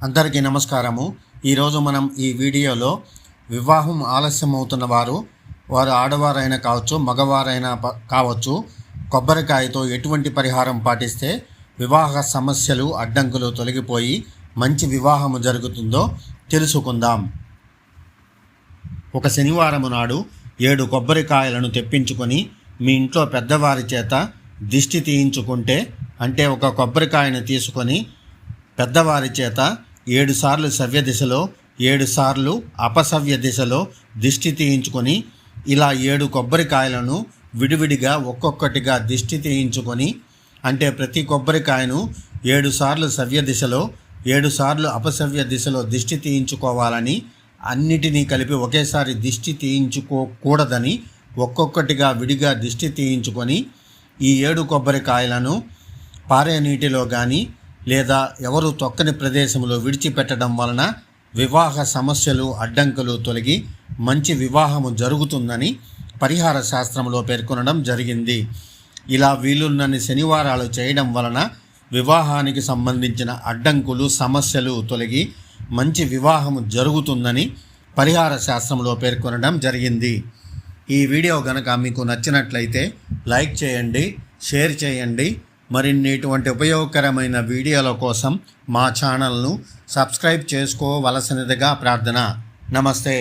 అందరికీ నమస్కారము. ఈరోజు మనం ఈ వీడియోలో వివాహం ఆలస్యం అవుతున్న వారు వారు ఆడవారైనా కావచ్చు మగవారైనా ప- కావచ్చు కొబ్బరికాయతో ఎటువంటి పరిహారం పాటిస్తే వివాహ సమస్యలు అడ్డంకులు తొలగిపోయి మంచి వివాహము జరుగుతుందో తెలుసుకుందాం. ఒక శనివారము నాడు ఏడు కొబ్బరికాయలను తెప్పించుకొని మీ ఇంట్లో పెద్దవారి చేత దిష్టి తీయించుకుంటే అంటే ఒక కొబ్బరికాయను తీసుకొని పెద్దవారి చేత ఏడు సార్లు సవ్య దిశలో ఏడుసార్లు అపసవ్య దిశలో దిష్టి తీయించుకొని ఇలా ఏడు కొబ్బరికాయలను విడివిడిగా ఒక్కొక్కటిగా దిష్టి తీయించుకొని అంటే ప్రతి కొబ్బరికాయను ఏడుసార్లు సవ్య దిశలో ఏడుసార్లు అపసవ్య దిశలో దిష్టి తీయించుకోవాలని అన్నిటినీ కలిపి ఒకేసారి దిష్టి తీయించుకోకూడదని ఒక్కొక్కటిగా విడిగా దిష్టి తీయించుకొని ఈ ఏడు కొబ్బరికాయలను పారే నీటిలో కానీ లేదా ఎవరు తొక్కని ప్రదేశంలో విడిచిపెట్టడం వలన వివాహ సమస్యలు అడ్డంకులు తొలగి మంచి వివాహము జరుగుతుందని పరిహార శాస్త్రంలో పేర్కొనడం జరిగింది. ఇలా వీలున్నన్ని శనివారాలు చేయడం వలన వివాహానికి సంబంధించిన అడ్డంకులు సమస్యలు తొలగి మంచి వివాహము జరుగుతుందని పరిహార శాస్త్రంలో పేర్కొనడం జరిగింది. ఈ వీడియో గనక మీకు నచ్చినట్లయితే లైక్ చేయండి షేర్ చేయండి మరిన్ని ఇటువంటి ఉపయోగకరమైన వీడియోల కోసం మా ఛానల్ను సబ్స్క్రైబ్ చేసుకోవలసినదిగా ప్రార్థన. నమస్తే.